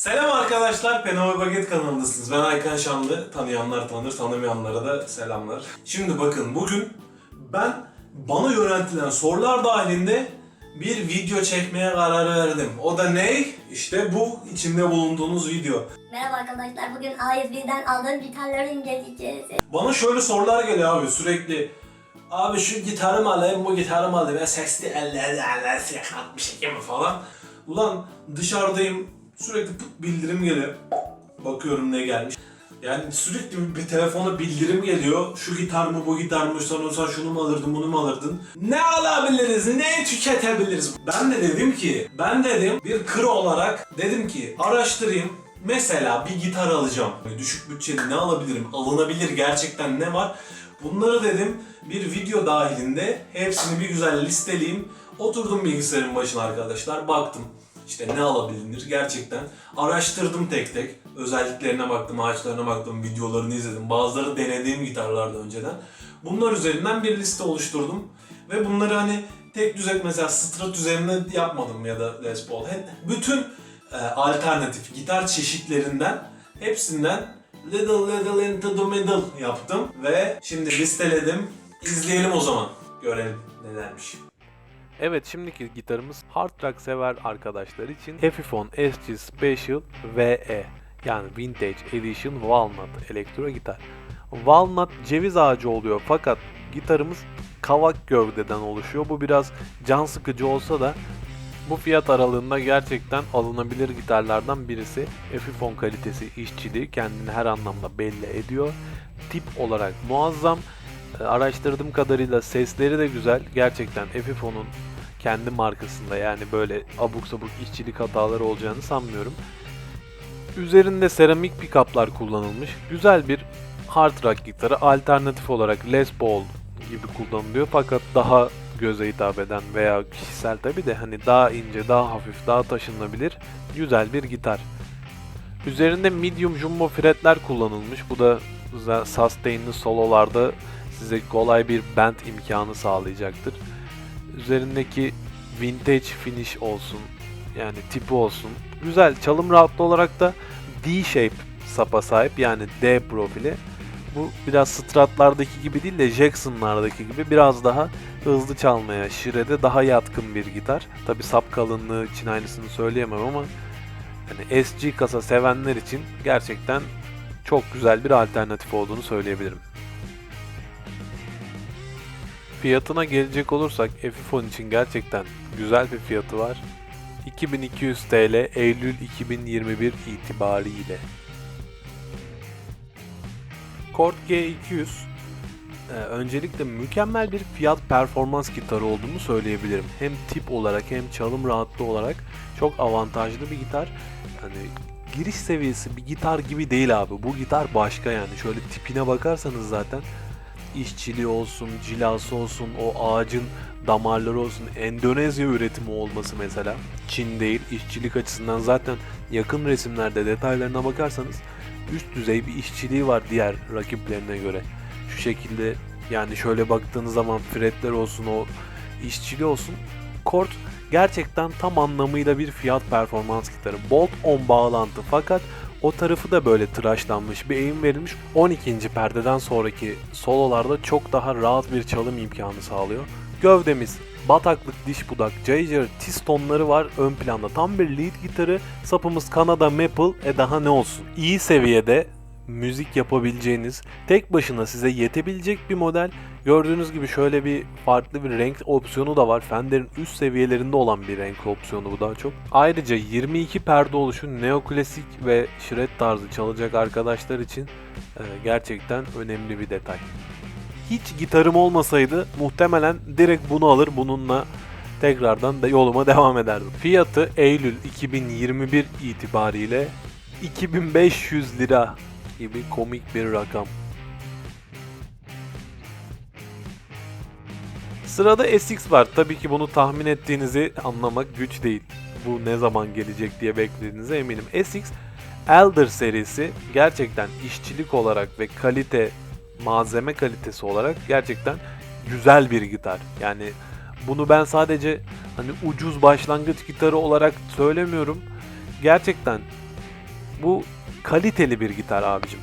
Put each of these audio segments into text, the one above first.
Selam arkadaşlar, Penova Baget kanalındasınız. Ben Aykan Şanlı. Tanıyanlar tanır, tanımayanlara da selamlar. Şimdi bakın bugün ben bana yöneltilen sorular dahilinde bir video çekmeye karar verdim. O da ne? İşte bu içinde bulunduğunuz video. Merhaba arkadaşlar. Bugün A101'den aldığım gitarları inceleyeceğiz. Bana şöyle sorular geliyor abi sürekli. Abi şu gitarı mı alayım, bu gitarı mı alayım? Ben sesli eller eller yakat bir şey mi falan. Ulan dışarıdayım sürekli bildirim geliyor. Bakıyorum ne gelmiş. Yani sürekli bir telefona bildirim geliyor. Şu gitar mı bu gitar mı sen olsan şunu mu alırdın bunu mu alırdın? Ne alabiliriz ne tüketebiliriz? Ben de dedim ki ben dedim bir kır olarak dedim ki araştırayım. Mesela bir gitar alacağım. Düşük bütçeli ne alabilirim? Alınabilir gerçekten ne var? Bunları dedim bir video dahilinde hepsini bir güzel listeleyeyim. Oturdum bilgisayarın başına arkadaşlar baktım. İşte ne alabilir gerçekten. Araştırdım tek tek. Özelliklerine baktım, ağaçlarına baktım, videolarını izledim. Bazıları denediğim gitarlardı önceden. Bunlar üzerinden bir liste oluşturdum. Ve bunları hani tek düzek mesela Strat üzerine yapmadım ya da Les Paul. Bütün e, alternatif gitar çeşitlerinden hepsinden little little into the middle yaptım. Ve şimdi listeledim. İzleyelim o zaman. Görelim nelermiş. Evet şimdiki gitarımız hard rock sever arkadaşlar için Epiphone SG Special VE yani Vintage Edition Walnut elektro gitar. Walnut ceviz ağacı oluyor fakat gitarımız kavak gövdeden oluşuyor. Bu biraz can sıkıcı olsa da bu fiyat aralığında gerçekten alınabilir gitarlardan birisi. Epiphone kalitesi, işçiliği kendini her anlamda belli ediyor. Tip olarak muazzam. Araştırdığım kadarıyla sesleri de güzel. Gerçekten Epiphone'un kendi markasında yani böyle abuk sabuk işçilik hataları olacağını sanmıyorum. Üzerinde seramik pickup'lar kullanılmış. Güzel bir hard rock gitarı alternatif olarak Les Paul gibi kullanılıyor fakat daha göze hitap eden veya kişisel tabi de hani daha ince, daha hafif, daha taşınabilir güzel bir gitar. Üzerinde medium jumbo fretler kullanılmış. Bu da sustain'li sololarda size kolay bir bend imkanı sağlayacaktır. Üzerindeki vintage finish olsun yani tipi olsun. Güzel çalım rahatlığı olarak da D-shape sapa sahip yani D profili. Bu biraz Strat'lardaki gibi değil de Jackson'lardaki gibi biraz daha hızlı çalmaya, şirede daha yatkın bir gitar. Tabi sap kalınlığı için aynısını söyleyemem ama yani SG kasa sevenler için gerçekten çok güzel bir alternatif olduğunu söyleyebilirim. Fiyatına gelecek olursak Epiphone için gerçekten güzel bir fiyatı var. 2200 TL Eylül 2021 itibariyle. Kord G200 e, öncelikle mükemmel bir fiyat performans gitarı olduğunu söyleyebilirim. Hem tip olarak hem çalım rahatlığı olarak çok avantajlı bir gitar. Hani giriş seviyesi bir gitar gibi değil abi. Bu gitar başka yani. Şöyle tipine bakarsanız zaten işçiliği olsun, cilası olsun, o ağacın damarları olsun, Endonezya üretimi olması mesela. Çin değil, işçilik açısından zaten yakın resimlerde detaylarına bakarsanız üst düzey bir işçiliği var diğer rakiplerine göre. Şu şekilde yani şöyle baktığınız zaman fretler olsun, o işçiliği olsun. Kort gerçekten tam anlamıyla bir fiyat performans gitarı. Bolt on bağlantı fakat o tarafı da böyle tıraşlanmış bir eğim verilmiş. 12. perdeden sonraki sololarda çok daha rahat bir çalım imkanı sağlıyor. Gövdemiz bataklık diş budak Jaeger tiz tonları var ön planda. Tam bir lead gitarı. Sapımız Kanada Maple. E daha ne olsun. İyi seviyede müzik yapabileceğiniz, tek başına size yetebilecek bir model. Gördüğünüz gibi şöyle bir farklı bir renk opsiyonu da var. Fender'in üst seviyelerinde olan bir renk opsiyonu bu daha çok. Ayrıca 22 perde oluşu neoklasik ve shred tarzı çalacak arkadaşlar için e, gerçekten önemli bir detay. Hiç gitarım olmasaydı muhtemelen direkt bunu alır bununla tekrardan da yoluma devam ederdim. Fiyatı Eylül 2021 itibariyle 2500 lira gibi komik bir rakam. Sırada SX var. Tabii ki bunu tahmin ettiğinizi anlamak güç değil. Bu ne zaman gelecek diye beklediğinize eminim. SX Elder serisi gerçekten işçilik olarak ve kalite, malzeme kalitesi olarak gerçekten güzel bir gitar. Yani bunu ben sadece hani ucuz başlangıç gitarı olarak söylemiyorum. Gerçekten Bu kaliteli bir gitar abicim.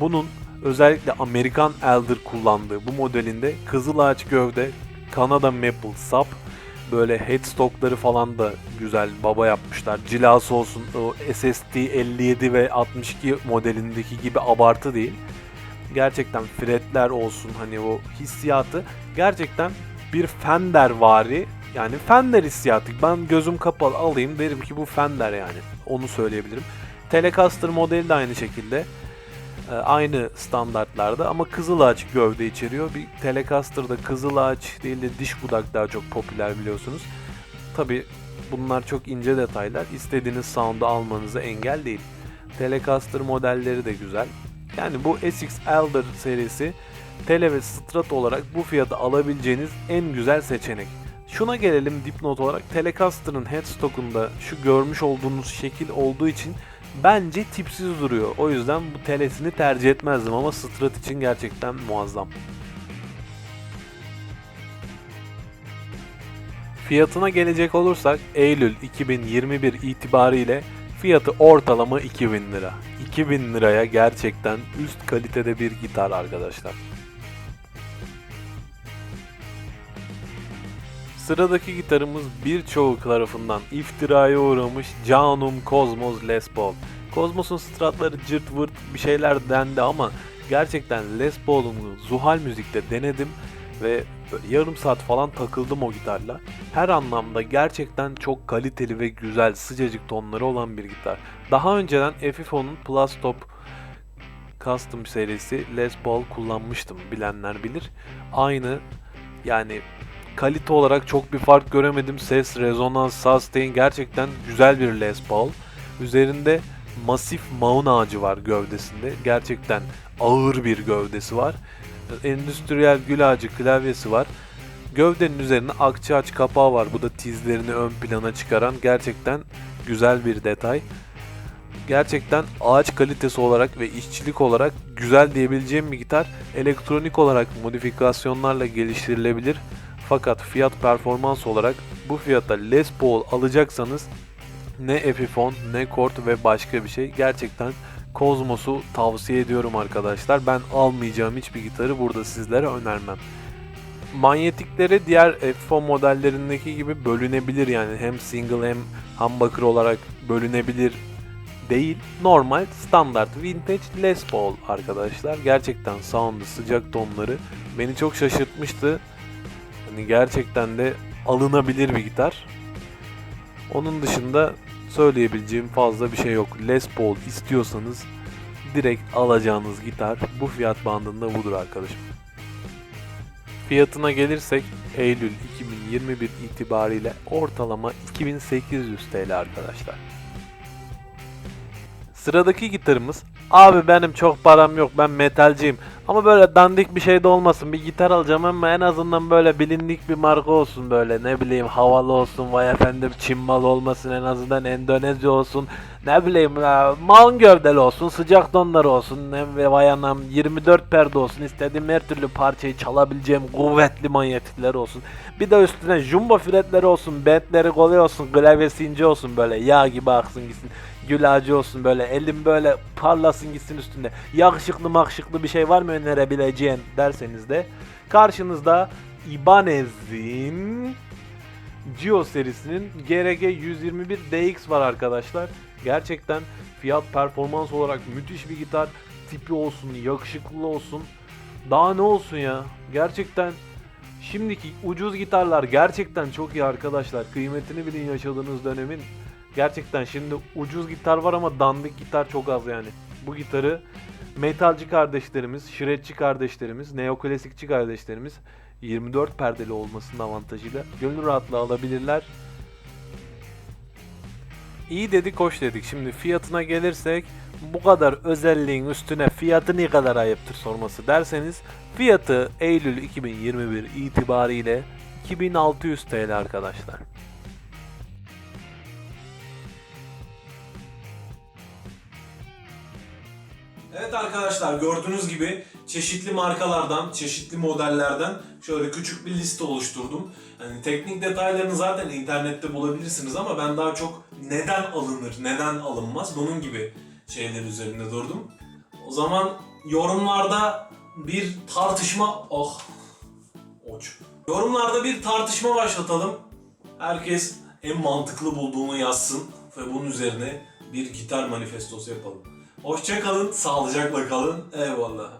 Bunun özellikle Amerikan Elder kullandığı bu modelinde kızılağaç gövde, Kanada Maple sap, böyle headstockları falan da güzel baba yapmışlar. Cilası olsun o SSD 57 ve 62 modelindeki gibi abartı değil. Gerçekten fretler olsun hani o hissiyatı gerçekten bir Fender vari yani Fender hissiyatı. Ben gözüm kapalı alayım derim ki bu Fender yani. Onu söyleyebilirim. Telecaster modeli de aynı şekilde. Ee, aynı standartlarda ama kızılağaç gövde içeriyor. Bir Telecaster'da kızılağaç değil de diş budak daha çok popüler biliyorsunuz. Tabi bunlar çok ince detaylar. İstediğiniz sound'u almanıza engel değil. Telecaster modelleri de güzel. Yani bu SX Elder serisi Tele ve Strat olarak bu fiyata alabileceğiniz en güzel seçenek. Şuna gelelim dipnot olarak Telecaster'ın headstock'unda şu görmüş olduğunuz şekil olduğu için bence tipsiz duruyor. O yüzden bu telesini tercih etmezdim ama Strat için gerçekten muazzam. Fiyatına gelecek olursak Eylül 2021 itibariyle fiyatı ortalama 2000 lira. 2000 liraya gerçekten üst kalitede bir gitar arkadaşlar. Sıradaki gitarımız birçoğu tarafından iftiraya uğramış Canum Cosmos Les Paul. Cosmos'un stratları cırt vırt bir şeyler dendi ama gerçekten Les Paul'un Zuhal müzikte denedim ve yarım saat falan takıldım o gitarla. Her anlamda gerçekten çok kaliteli ve güzel sıcacık tonları olan bir gitar. Daha önceden Epiphon'un Plus Top Custom serisi Les Paul kullanmıştım bilenler bilir. Aynı yani kalite olarak çok bir fark göremedim. Ses, rezonans, sustain gerçekten güzel bir Les Paul. Üzerinde masif maun ağacı var gövdesinde. Gerçekten ağır bir gövdesi var. Endüstriyel gül ağacı klavyesi var. Gövdenin üzerine akçe aç kapağı var. Bu da tizlerini ön plana çıkaran gerçekten güzel bir detay. Gerçekten ağaç kalitesi olarak ve işçilik olarak güzel diyebileceğim bir gitar. Elektronik olarak modifikasyonlarla geliştirilebilir. Fakat fiyat performans olarak bu fiyata Les Paul alacaksanız ne Epiphone ne Chord ve başka bir şey gerçekten Cosmos'u tavsiye ediyorum arkadaşlar. Ben almayacağım hiçbir gitarı burada sizlere önermem. Manyetikleri diğer Epiphone modellerindeki gibi bölünebilir yani hem single hem humbucker olarak bölünebilir değil. Normal standart vintage Les Paul arkadaşlar. Gerçekten sound'ı sıcak tonları beni çok şaşırtmıştı. Hani gerçekten de alınabilir bir gitar. Onun dışında söyleyebileceğim fazla bir şey yok. Les Paul istiyorsanız direkt alacağınız gitar bu fiyat bandında budur arkadaşım. Fiyatına gelirsek Eylül 2021 itibariyle ortalama 2800 TL arkadaşlar. Sıradaki gitarımız Abi benim çok param yok ben metalciyim ama böyle dandik bir şey de olmasın. Bir gitar alacağım ama en azından böyle bilindik bir marka olsun böyle. Ne bileyim havalı olsun vay efendim Çin malı olmasın en azından Endonezya olsun ne bileyim ya, malın gövdeli olsun sıcak tonlar olsun ne ve vay anam 24 perde olsun istediğim her türlü parçayı çalabileceğim kuvvetli manyetikler olsun bir de üstüne jumbo fretleri olsun bentleri kolay olsun klavyesi ince olsun böyle yağ gibi aksın gitsin gül ağacı olsun böyle elim böyle parlasın gitsin üstünde. Yakışıklı makşıklı bir şey var mı önerebileceğin derseniz de karşınızda Ibanez'in Gio serisinin GRG 121 DX var arkadaşlar. Gerçekten fiyat performans olarak müthiş bir gitar. Tipi olsun, yakışıklı olsun. Daha ne olsun ya? Gerçekten şimdiki ucuz gitarlar gerçekten çok iyi arkadaşlar. Kıymetini bilin yaşadığınız dönemin. Gerçekten şimdi ucuz gitar var ama dandik gitar çok az yani. Bu gitarı metalci kardeşlerimiz, şiretçi kardeşlerimiz, neoklasikçi kardeşlerimiz 24 perdeli olmasının avantajıyla gönül rahatlığı alabilirler. İyi dedik, hoş dedik. Şimdi fiyatına gelirsek bu kadar özelliğin üstüne fiyatı ne kadar ayıptır sorması derseniz fiyatı Eylül 2021 itibariyle 2600 TL arkadaşlar. Evet arkadaşlar gördüğünüz gibi çeşitli markalardan, çeşitli modellerden şöyle küçük bir liste oluşturdum. Hani teknik detaylarını zaten internette bulabilirsiniz ama ben daha çok neden alınır, neden alınmaz bunun gibi şeyler üzerinde durdum. O zaman yorumlarda bir tartışma... Oh! Oç. Yorumlarda bir tartışma başlatalım. Herkes en mantıklı bulduğunu yazsın ve bunun üzerine bir gitar manifestosu yapalım. Hoşça kalın, sağlıcakla kalın. Eyvallah.